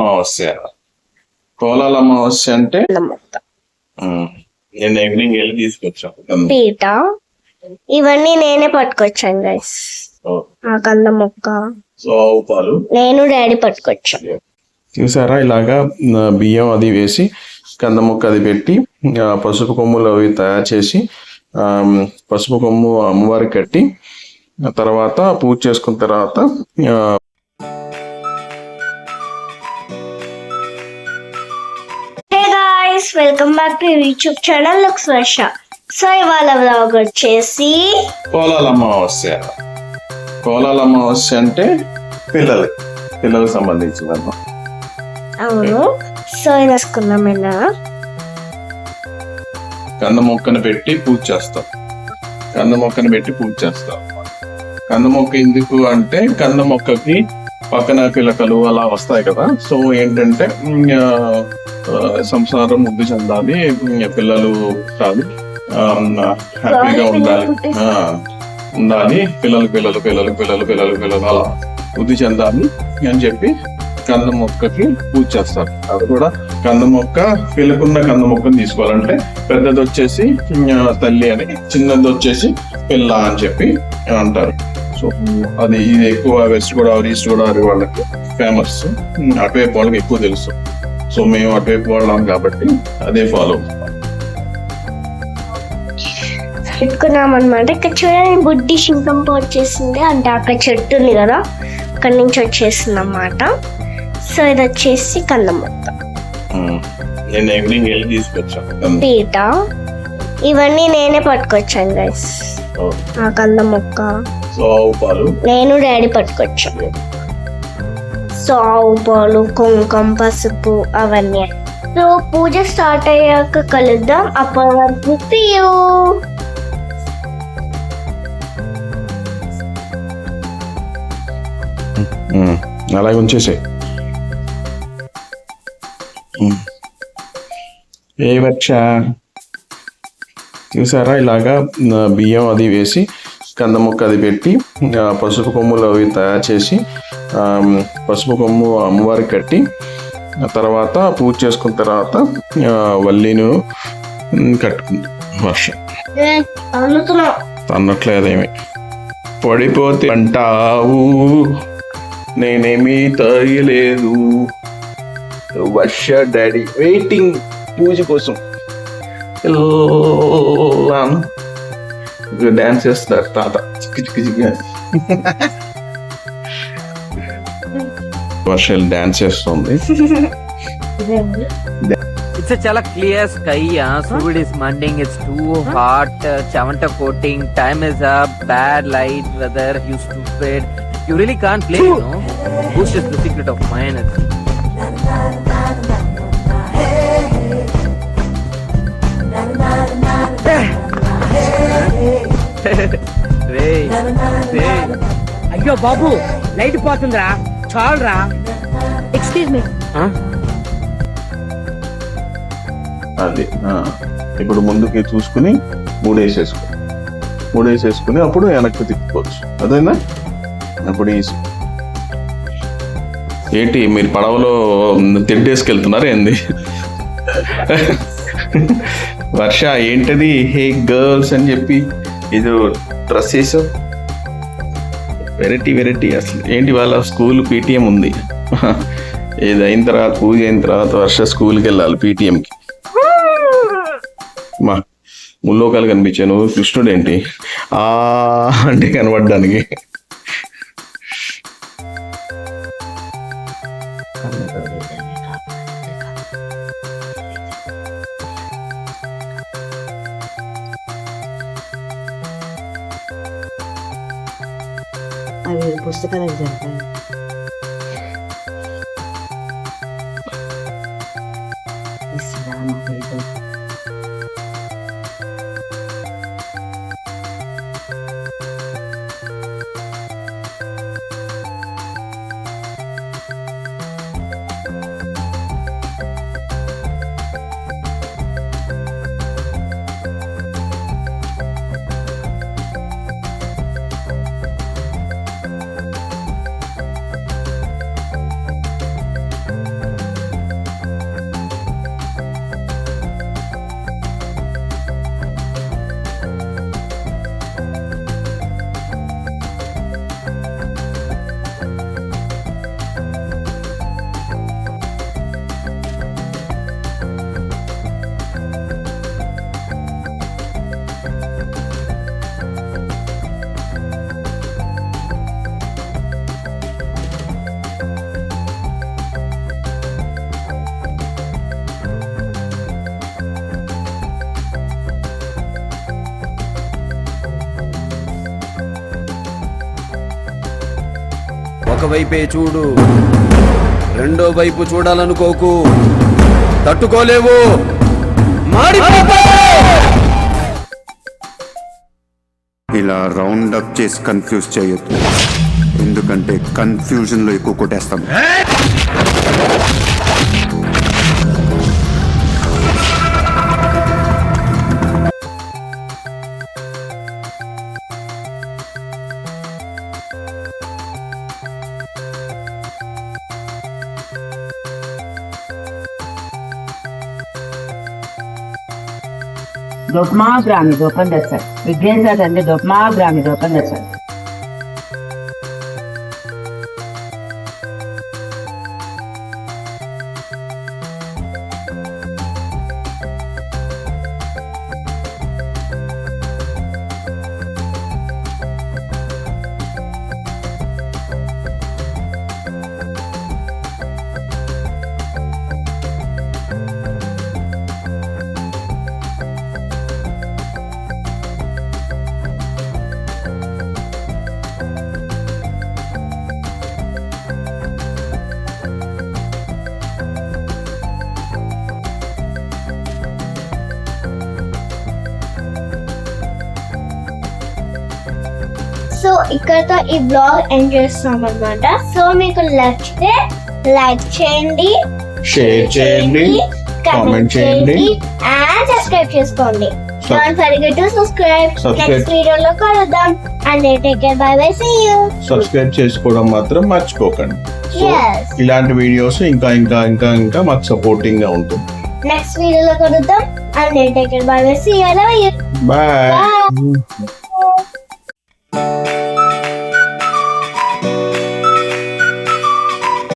అమావాస్య. కోలాల అమావాస్య అంటే? నేను ఈవినింగ్ వెళ్ళి తీసుకొచ్చాను పీట. ఇవన్నీ నేనే పట్టుకొచ్చాను గైస్ ఆ కంద మొక్క. పాలు నేను డాడీ పట్టుకొచ్చాను చూసారా? ఇలాగా బియ్యం అది వేసి కంద ముక్క అది పెట్టి ఆ, పసుపు కొమ్ములు అవి తయారు చేసి ఆ, పసుపు కొమ్ము అమ్మవారికి కట్టి ఆ తర్వాత పూజ చేసుకున్న తర్వాత welcome back to YouTube channel looks Varsha. So ఇవాళ వ్లాగ్ వచ్చేసి కోలాల అమావాస్య. కోలాల అమావాస్య అంటే పిల్లలు పిల్లలకు సంబంధించిందన్నమాట అవును. సో వేసుకుందాం ఇలా కంద మొక్కను పెట్టి పూజ చేస్తాం. కంద మొక్కను పెట్టి పూజ చేస్తాం. కంద మొక్క ఎందుకు అంటే కంద మొక్కకి పక్కన పిలకలు అలా వస్తాయి కదా. సో ఏంటంటే సంసారం ముద్దు చెందాలి. పిల్లలు కాదు హ్యాపీగా ఉండాలి. ఉండాలి. పిల్లలు పిల్లలు పిల్లలు పిల్లలు పిల్లలు పిల్లలు అలా వృద్ధి చెందాలి అని చెప్పి కంద మొక్కకి పూజ చేస్తారు. అది కూడా కంద మొక్క పిల్లకున్న కంద మొక్కను తీసుకోవాలంటే పెద్దది వచ్చేసి తల్లి అని చిన్నది వచ్చేసి పిల్ల అని చెప్పి అంటారు. సో అది ఇది ఎక్కువ వెస్ట్ గోదావరి ఈస్ట్ గోదావరి వాళ్ళకి ఫేమస్ అటువైపు వాళ్ళకి ఎక్కువ తెలుసు. సో మేము అటువైపు వాళ్ళం కాబట్టి అదే ఫాలో పెట్టుకున్నాం అనమాట ఇక్కడ చూడండి బుడ్డి శింకంప వచ్చేసింది అంటే అక్కడ చెట్టు ఉంది కదా అక్కడి నుంచి వచ్చేసింది అన్నమాట సో ఇది వచ్చేసి కంద మొక్క నేను ఈవినింగ్ వెళ్ళి తీసుకొచ్చాను. పీట. ఇవన్నీ నేనే పట్టుకొచ్చాను గైస్ ఆ కంద మొక్క సో ఆవు పాలు. నేను డాడీ పట్టుకొచ్చాను. సో ఆవు పాలు కుంకుమ పసుపు అవన్నీ. సో పూజ స్టార్ట్ అయ్యాక కలుద్దాం. అప్పటి వరకు see అలాగే ఉంచేసే ఏ వచ్చా చూసారా? ఇలాగా బియ్యం అది వేసి కంద ముక్క అది పెట్టి పసుపు కొమ్ములు అవి తయారు చేసి పసుపు కొమ్ము అమ్మవారికి కట్టి ఆ తర్వాత పూజ చేసుకున్న తర్వాత వల్లీను కట్టుకుంది వర్షం. అన్నట్లేదేమి పడిపోతే అంటావు నేనేమీ తాగలేదు వర్ష డాడీ వెయిటింగ్ పూజ కోసం. చేస్తారు తాత చిక్కి చిక్కి చిక్కి అని. వర్ష డాన్స్ చేస్తుంది It's a chala clear sky, yeah. Sud is mending, it's too hot, uh, chavanta coating, time is up, bad light, weather, you stupid. You really can't play, you know. Boost is అయ్యో బాబు light పోతుందిరా. చాలరా. Excuse me? అది. ఇప్పుడు ముందుకి చూసుకుని మూడేసేసుకో. మూడేసేసుకుని అప్పుడు వెనక్కి తిప్పుకోవచ్చు. అదేనా అప్పుడు ఈజీ. ఏంటి మీరు పడవలో తింటేసుకెళ్తున్నారు ఏంది? వర్ష ఏంటది? హే గర్ల్స్ అని చెప్పి ఇది డ్రెస్ వేసావు వెరైటీ వెరైటీ అసలు ఏంటి వాళ్ళ స్కూల్ పీటీఎం ఉంది? ఇది అయిన తర్వాత పూజ అయిన తర్వాత వర్ష స్కూల్కి వెళ్ళాలి పీటీఎంకి మా ముల్లోకాలు కనిపించాను కృష్ణుడు ఏంటి ఆ అంటే కనబడడానికి. あるポストカラーみたな వైపే చూడు. రెండో వైపు చూడాలనుకోకు. తట్టుకోలేవు. ఇలా రౌండ్ అప్ చేసి కన్ఫ్యూజ్ చేయొద్దు. ఎందుకంటే కన్ఫ్యూజన్లో ఎక్కువ కొట్టేస్తాం. దొప్మా గ్రామి దోపం దశ విఘ్నేశ్వర తండ్రి దొప్మా గ్రామి దోపం దశ సో ఇక్కడతో ఈ బ్లాగ్ ఎండ్ చేస్తాం అనమాట సో మీకు నచ్చితే లైక్ చేయండి షేర్ చేయండి కామెంట్ చేయండి. అండ్ సబ్స్క్రైబ్ చేసుకోండి. Forget to subscribe Subscribe. Next వీడియోలో కలుద్దాం. And take care bye bye see you subscribe చేసుకోవడం మాత్రం మర్చిపోకండి. ఇలాంటి వీడియోస్ ఇంకా ఇంకా ఇంకా ఇంకా మాకు సపోర్టింగ్గా ఉంటుంది. నెక్స్ట్ వీడియోలో కలుద్దాం. And take care bye bye see you bye